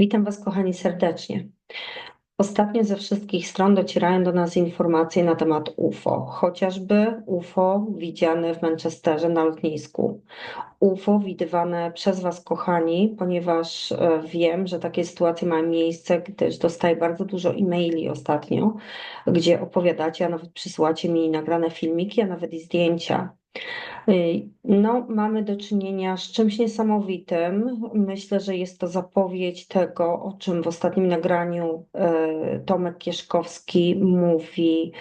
Witam Was, kochani, serdecznie. Ostatnio ze wszystkich stron docierają do nas informacje na temat UFO, chociażby UFO widziane w Manchesterze na lotnisku. UFO widywane przez Was, kochani, ponieważ e, wiem, że takie sytuacje mają miejsce, gdyż dostaję bardzo dużo e-maili ostatnio, gdzie opowiadacie, a nawet przysyłacie mi nagrane filmiki, a nawet i zdjęcia no, mamy do czynienia z czymś niesamowitym. Myślę, że jest to zapowiedź tego, o czym w ostatnim nagraniu y, Tomek Kieszkowski mówi,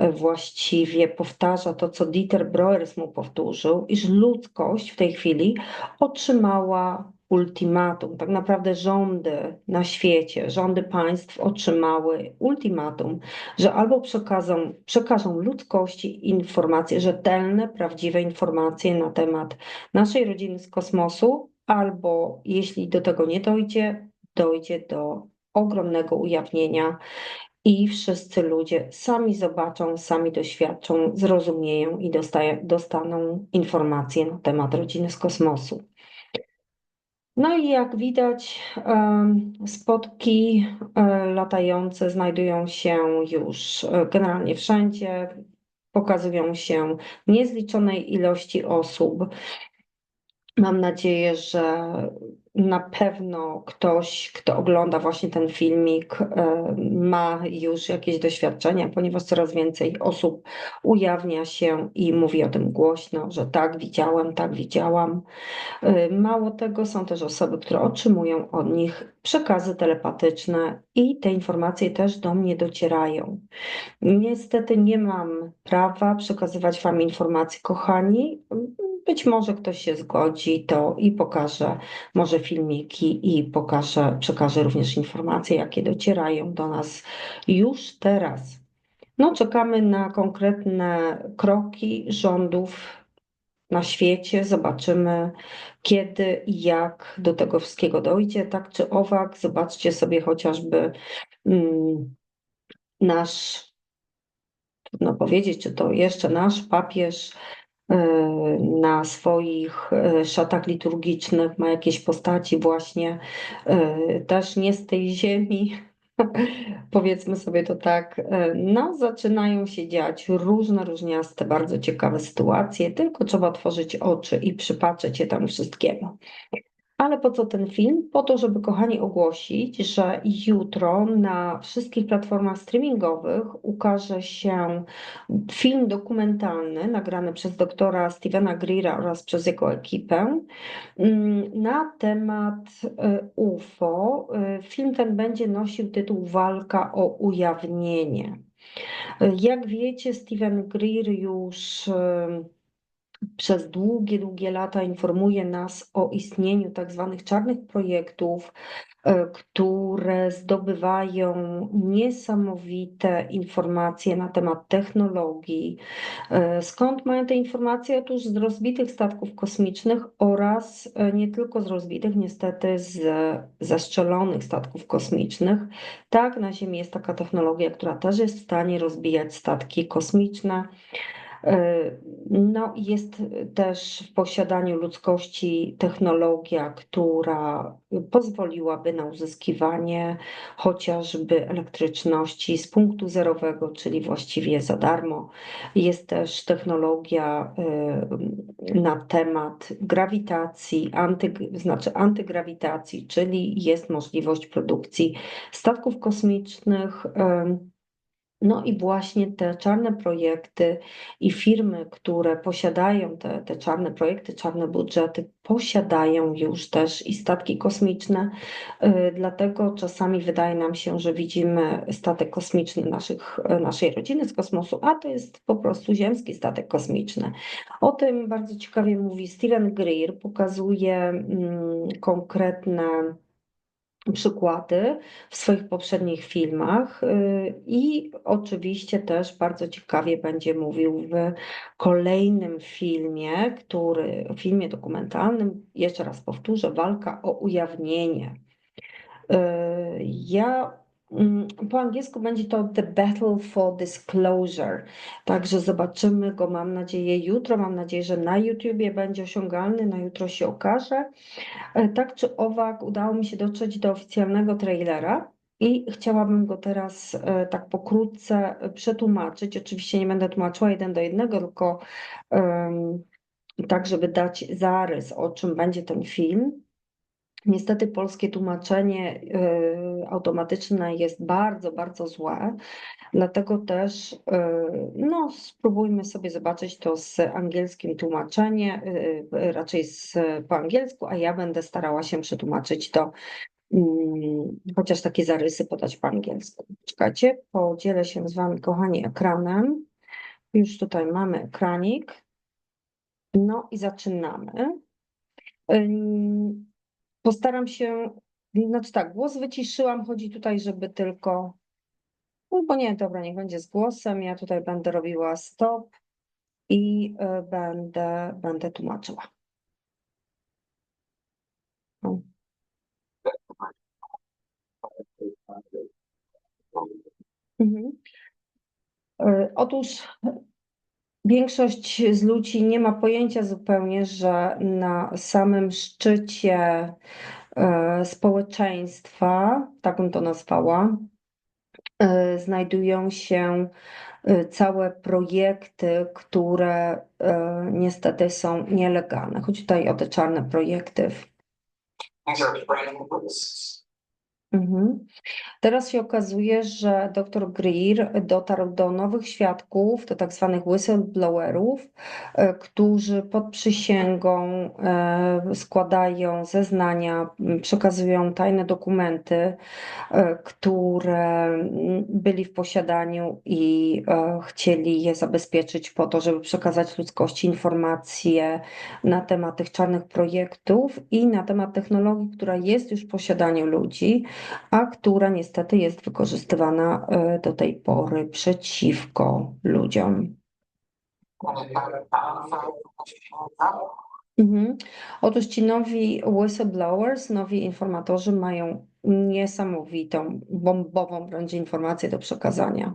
y, właściwie powtarza to, co Dieter Broers mu powtórzył, iż ludzkość w tej chwili otrzymała ultimatum. Tak naprawdę rządy na świecie, rządy państw otrzymały ultimatum, że albo przekazą, przekażą ludzkości informacje, rzetelne, prawdziwe informacje na temat naszej rodziny z kosmosu, albo jeśli do tego nie dojdzie, dojdzie do ogromnego ujawnienia i wszyscy ludzie sami zobaczą, sami doświadczą, zrozumieją i dostaną informacje na temat rodziny z kosmosu. No i jak widać, spotki e, latające znajdują się już e, generalnie wszędzie, pokazują się niezliczonej ilości osób. Mam nadzieję, że na pewno ktoś, kto ogląda właśnie ten filmik, e, ma już jakieś doświadczenia, ponieważ coraz więcej osób ujawnia się i mówi o tym głośno, że tak, widziałem, tak, widziałam. E, mało tego, są też osoby, które otrzymują od nich przekazy telepatyczne i te informacje też do mnie docierają. Niestety nie mam prawa przekazywać Wam informacji, kochani. Być może ktoś się zgodzi to i pokaże może filmiki i pokaże, przekaże również informacje, jakie docierają do nas już teraz. No, czekamy na konkretne kroki rządów na świecie. Zobaczymy, kiedy i jak do tego wszystkiego dojdzie, tak czy owak. Zobaczcie sobie chociażby mm, nasz, trudno powiedzieć, czy to jeszcze nasz papież na swoich e, szatach liturgicznych ma jakieś postaci właśnie e, też nie z tej ziemi, powiedzmy sobie to tak, no zaczynają się dziać różne, różniaste, bardzo ciekawe sytuacje, tylko trzeba otworzyć oczy i przypatrzeć się temu wszystkiemu. Ale po co ten film? Po to, żeby kochani ogłosić, że jutro na wszystkich platformach streamingowych ukaże się film dokumentalny nagrany przez doktora Stevena Greera oraz przez jego ekipę mm, na temat e, UFO. E, film ten będzie nosił tytuł Walka o ujawnienie. E, jak wiecie, Steven Greer już przez długie, długie lata informuje nas o istnieniu tak zwanych czarnych projektów, e, które zdobywają niesamowite informacje na temat technologii. E, skąd mają te informacje? Otóż z rozbitych statków kosmicznych oraz e, nie tylko z rozbitych, niestety z zestrzelonych statków kosmicznych. Tak, na Ziemi jest taka technologia, która też jest w stanie rozbijać statki kosmiczne. No, jest też w posiadaniu ludzkości technologia, która pozwoliłaby na uzyskiwanie chociażby elektryczności z punktu zerowego, czyli właściwie za darmo. Jest też technologia e, na temat grawitacji, anty, znaczy antygrawitacji, czyli jest możliwość produkcji statków kosmicznych e, no i właśnie te czarne projekty i firmy, które posiadają te, te czarne projekty, czarne budżety, posiadają już też i statki kosmiczne. Y, dlatego czasami wydaje nam się, że widzimy statek kosmiczny naszych, naszej rodziny z kosmosu, a to jest po prostu ziemski statek kosmiczny. O tym bardzo ciekawie mówi Steven Greer, pokazuje mm, konkretne przykłady w swoich poprzednich filmach y, i oczywiście też bardzo ciekawie będzie mówił w kolejnym filmie, który, filmie dokumentalnym, jeszcze raz powtórzę, walka o ujawnienie. Y, ja Po angielsku będzie to The Battle for Disclosure. Także zobaczymy go, mam nadzieję, jutro. Mam nadzieję, że na YouTubie będzie osiągalny, na jutro się okaże. E, Tak czy owak, udało mi się dotrzeć do oficjalnego trailera i chciałabym go teraz e, tak pokrótce e, przetłumaczyć. Oczywiście nie będę tłumaczyła jeden do jednego, tylko em, tak, żeby dać zarys, o czym będzie ten film. Niestety polskie tłumaczenie y, automatyczne jest bardzo, bardzo złe, dlatego też y, no, spróbujmy sobie zobaczyć to z angielskim tłumaczenie, y, raczej z, po angielsku, a ja będę starała się przetłumaczyć to, mm, chociaż takie zarysy podać po angielsku. Czekajcie, podzielę się z Wami, kochani, ekranem. Już tutaj mamy ekranik. No i zaczynamy. Postaram się, znaczy tak, głos wyciszyłam, chodzi tutaj, żeby tylko, no bo nie, dobra, niech będzie z głosem, ja tutaj będę robiła stop i y, będę, będę tłumaczyła. Mhm. Y, Otóż większość z ludzi nie ma pojęcia zupełnie, że na samym szczycie y, społeczeństwa, tak bym to nazwała, y, znajdują się y, całe projekty, które niestety są nielegalne. Chodzi tutaj o te czarne projekty. Mhm. Teraz się okazuje, że dr Greer dotarł do nowych świadków, do tak zwanych whistleblowerów, e, którzy pod przysięgą e, składają zeznania, przekazują tajne dokumenty, e, które byli w posiadaniu i chcieli je zabezpieczyć po to, żeby przekazać ludzkości informacje na temat tych czarnych projektów i na temat technologii, która jest już w posiadaniu ludzi a która niestety jest wykorzystywana e, do tej pory przeciwko ludziom. Mhm. Otóż ci nowi whistleblowers, nowi informatorzy mają niesamowitą, bombową wręcz informację do przekazania.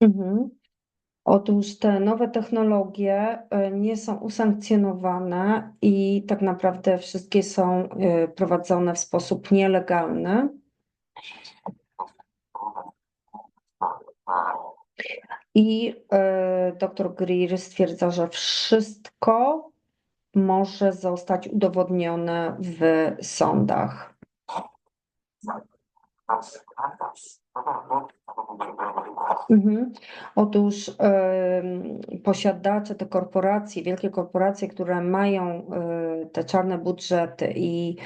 Mhm. Otóż te nowe technologie e, nie są usankcjonowane i tak naprawdę wszystkie są e, prowadzone w sposób nielegalny. I e, dr Greer stwierdza, że wszystko może zostać udowodnione w sądach. Mhm. Otóż em, posiadacze, te korporacje, wielkie korporacje, które mają e, te czarne budżety i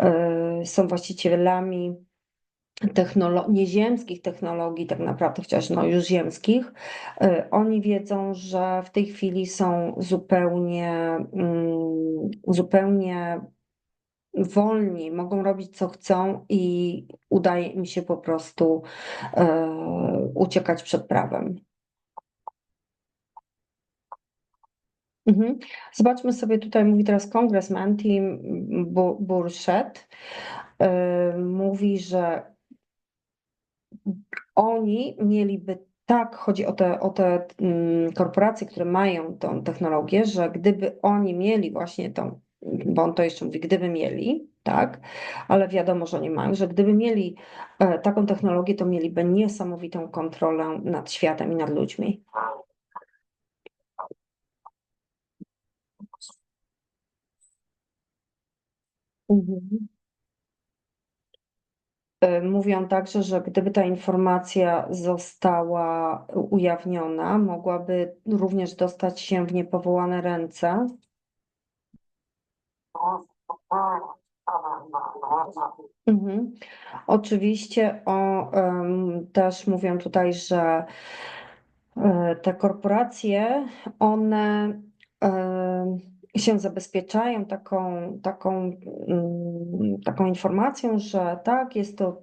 e, są właścicielami technolo- nieziemskich technologii, tak naprawdę, chociaż no już ziemskich, e, oni wiedzą, że w tej chwili są zupełnie, mm, zupełnie wolni, mogą robić co chcą i udaje im się po prostu e, uciekać przed prawem. Mhm. Zobaczmy sobie tutaj, mówi teraz kongresman Tim Bu- Burchett, e, mówi, że oni mieliby tak, chodzi o te, o te mm, korporacje, które mają tą technologię, że gdyby oni mieli właśnie tą, bo on to jeszcze mówi, gdyby mieli, tak, ale wiadomo, że nie mają, że gdyby mieli e, taką technologię, to mieliby niesamowitą kontrolę nad światem i nad ludźmi. Mhm. E, Mówią także, że gdyby ta informacja została ujawniona, mogłaby również dostać się w niepowołane ręce. Mhm. Oczywiście o, też mówią tutaj, że e, te korporacje, one się zabezpieczają taką, taką, mm, taką informacją, że tak, jest to,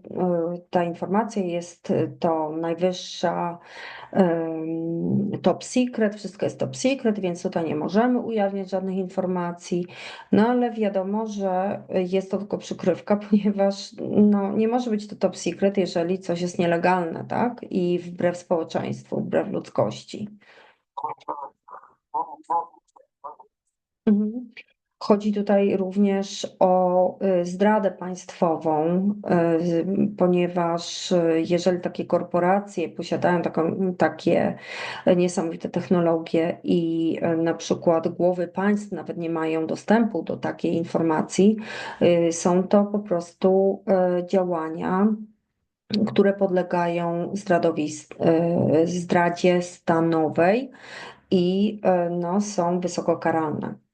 y, ta informacja jest to najwyższa top secret, wszystko jest top secret, więc tutaj nie możemy ujawniać żadnych informacji. No ale wiadomo, że jest to tylko przykrywka, ponieważ no, nie może być to top secret, jeżeli coś jest nielegalne, tak? I wbrew społeczeństwu, wbrew ludzkości. Mhm. Chodzi tutaj również o y, zdradę państwową, y, ponieważ y, jeżeli takie korporacje posiadają taką, takie niesamowite technologie i na przykład głowy państw nawet nie mają dostępu do takiej informacji, są to po prostu działania, które podlegają zdradowi, zdradzie stanowej i no, są wysoko karalne.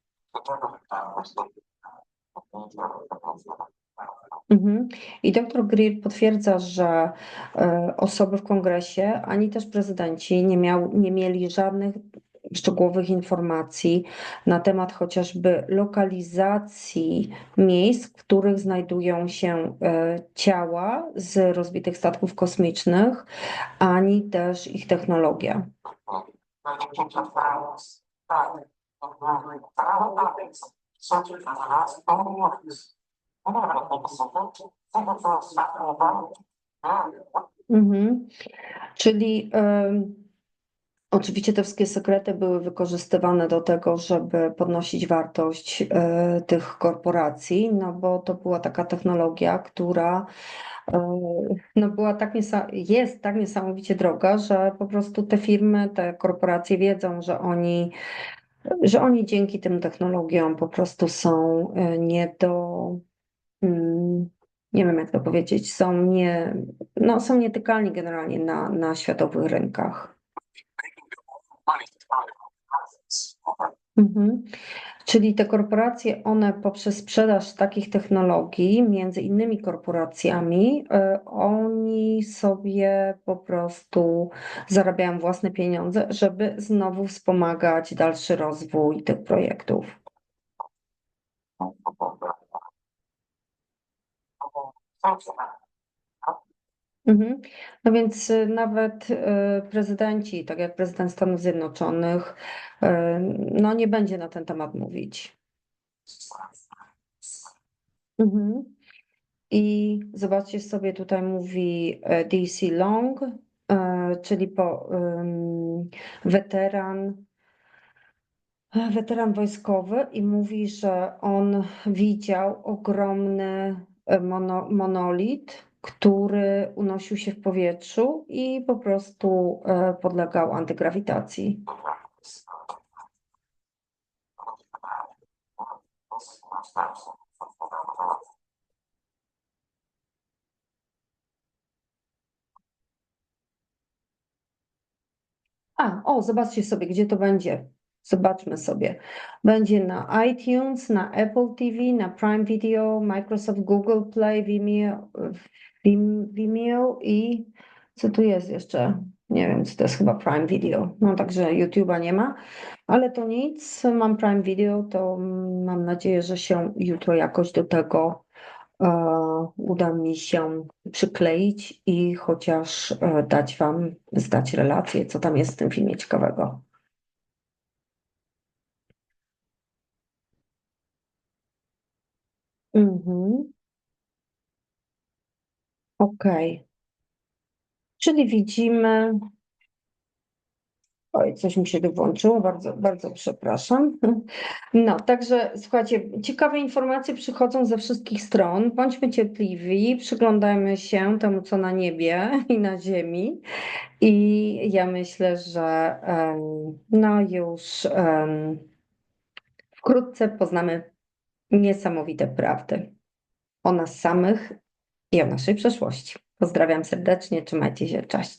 Mhm. I dr Greer potwierdza, że e, osoby w kongresie ani też prezydenci nie, miał, nie mieli żadnych szczegółowych informacji na temat chociażby lokalizacji miejsc, w których znajdują się e, ciała z rozbitych statków kosmicznych, ani też ich technologia. Mhm. Czyli oczywiście te wszystkie sekrety były wykorzystywane do tego, żeby podnosić wartość e, tych korporacji, no bo to była taka technologia, która e, no była tak jest tak niesamowicie droga, że po prostu te firmy, te korporacje wiedzą, że oni, że oni dzięki tym technologiom po prostu są e, nie do mm, nie wiem jak to powiedzieć, są nie, no, są nietykalni generalnie na, na światowych rynkach. Mhm. Czyli te korporacje, one poprzez sprzedaż takich technologii między innymi korporacjami, y, oni sobie po prostu zarabiają własne pieniądze, żeby znowu wspomagać dalszy rozwój tych projektów. Mhm. No więc y, nawet y, prezydenci, tak jak prezydent Stanów Zjednoczonych, y, no nie będzie na ten temat mówić. Mhm. I zobaczcie sobie, tutaj mówi e, DC Long, e, czyli po, weteran, e, weteran wojskowy i mówi, że on widział ogromny mono, monolit, który unosił się w powietrzu i po prostu e, podlegał antygrawitacji. A, o, zobaczcie sobie, gdzie to będzie. Zobaczmy sobie. Będzie na iTunes, na Apple TV, na Prime Video, Microsoft, Google Play, Vimeo, Vim- Vimeo i co tu jest jeszcze? Nie wiem, co to jest chyba Prime Video. No także YouTube'a nie ma, ale to nic. Mam Prime Video, to mam nadzieję, że się jutro jakoś do tego e, uda mi się przykleić i chociaż e, dać Wam zdać relację, co tam jest w tym filmie ciekawego. Mhm. Okej. Czyli widzimy. Oj, coś mi się tu włączyło, bardzo, bardzo przepraszam. No, także słuchajcie, ciekawe informacje przychodzą ze wszystkich stron. Bądźmy cierpliwi, przyglądajmy się temu, co na niebie i na ziemi. I ja myślę, że no już wkrótce poznamy niesamowite prawdy o nas samych i o naszej przeszłości. Pozdrawiam serdecznie, trzymajcie się, cześć.